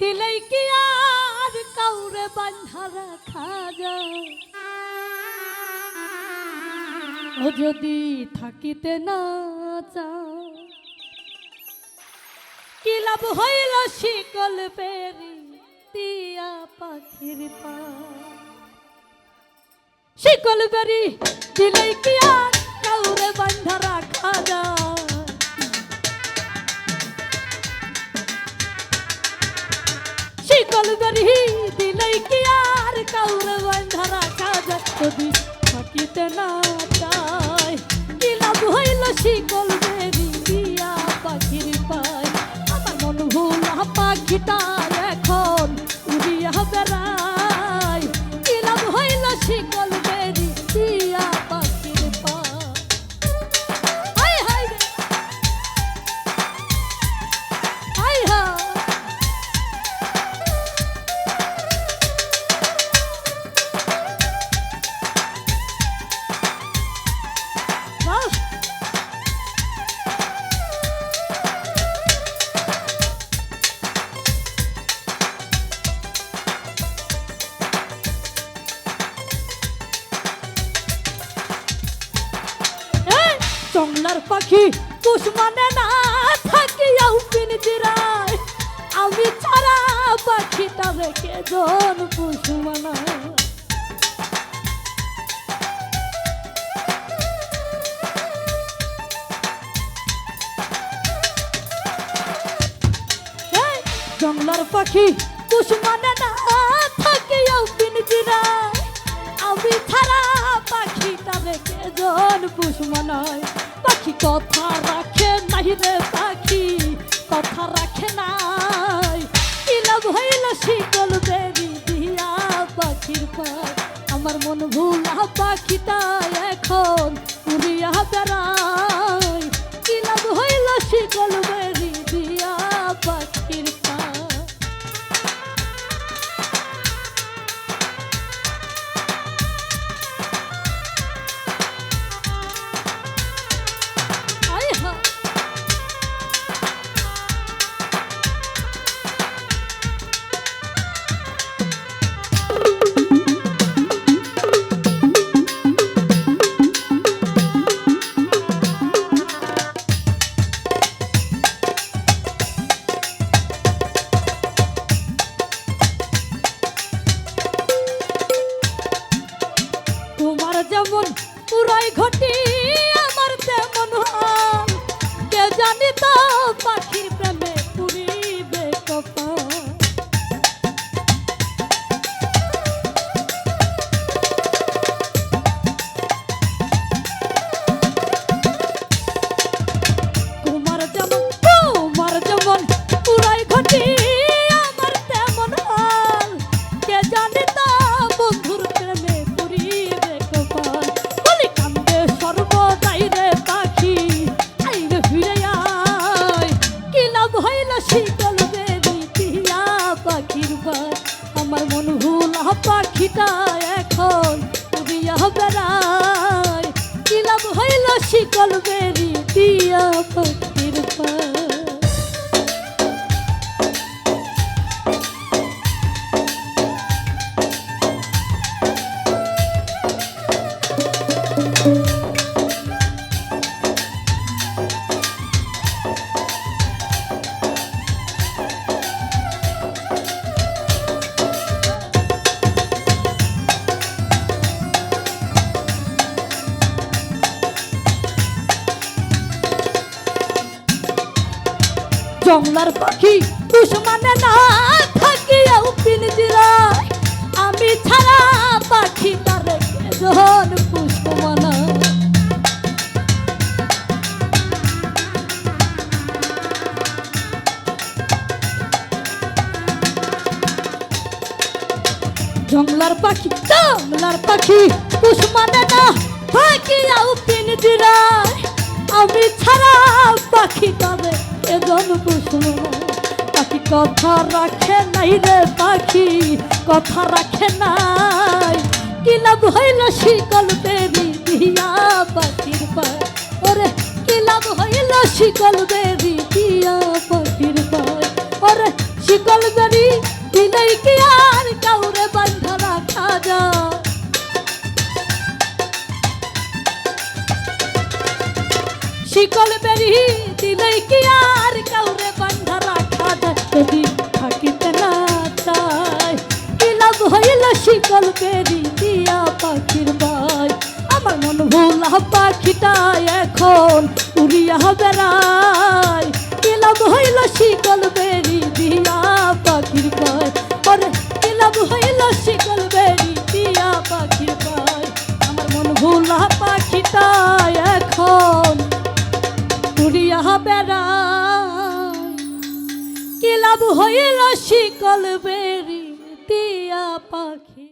দিলেই কি আর কাউরে বান্ধা রাখা যায় ও যদি থাকিতে না চাও কি লাভ হইল শিকল পেরি টিয়া পাখির পা শিকল পেরি দিলেই কি আর যদি থাকিতে না চাই কি লাভ শিকল বেরি দিয়া পাখির পায়? আমার মন জংলার পাখি। কুশ মানে না থাকিয়াও পিনজিরায় আমি ছাড়া পাখিটা রেখে জন কুশ মানায় এই, জংলার পাখি কুশ মানে না থাকিয়াও পিনজিরায় আমি ছাড়া পাখিটা রেখে জন পুষ মানায় পাখি, কথা রাখে নাই রে পাখি, কথা রাখে নাই। ইলাভ হইল শিকল বেরি দিয়া পাখির পায় আমার মন ভুলা পাখিটা এখন উড়িয়া বেড়ায়। ইলাভ হইল শিকল বেরি দিয়া পাখির যেমন পুরাই ঘটি বেরি দিয়া পাখির জংলার পাখি কুশ মানে না থাকিয়াও পিনজিরায় আমি ছাড়া পাখি তারে জন পুষ্প মানা জংলার পাখি জংলার পাখি কুশ মানে না থাকিয়াও পিনজিরায় আমি ছাড়া পাখি পাখি কথা রাখে নাই রে পাখি, কথা রাখে নাই। কি লাভ হইল শিকল দেবী দিয়া পাখির পায়? ওরে, কি লাভ হইল শিকল দেবী দিয়া পাখির পায়? ওরে, শিকল দেবি দিলেই কি আর কাউরে বান্ধা রাখা যা শিকল বেরি দিলেই কি আর কাউ বেরি দিয়া পাখির বাই। আমার মন ভোলা পাখিটা এখন উড়িয়া বেড়ায়। কি লাভ হইল শিকল বেরি দিয়া পাখির বাই। ওরে কি লাভ হইল শিকল বেরি দিয়া পাখির বাই। আমার মন ভোলা পাখিটা এখন উড়িয়া বেড়ায়। কি হইল শিকল বেরি দিয়া পাখি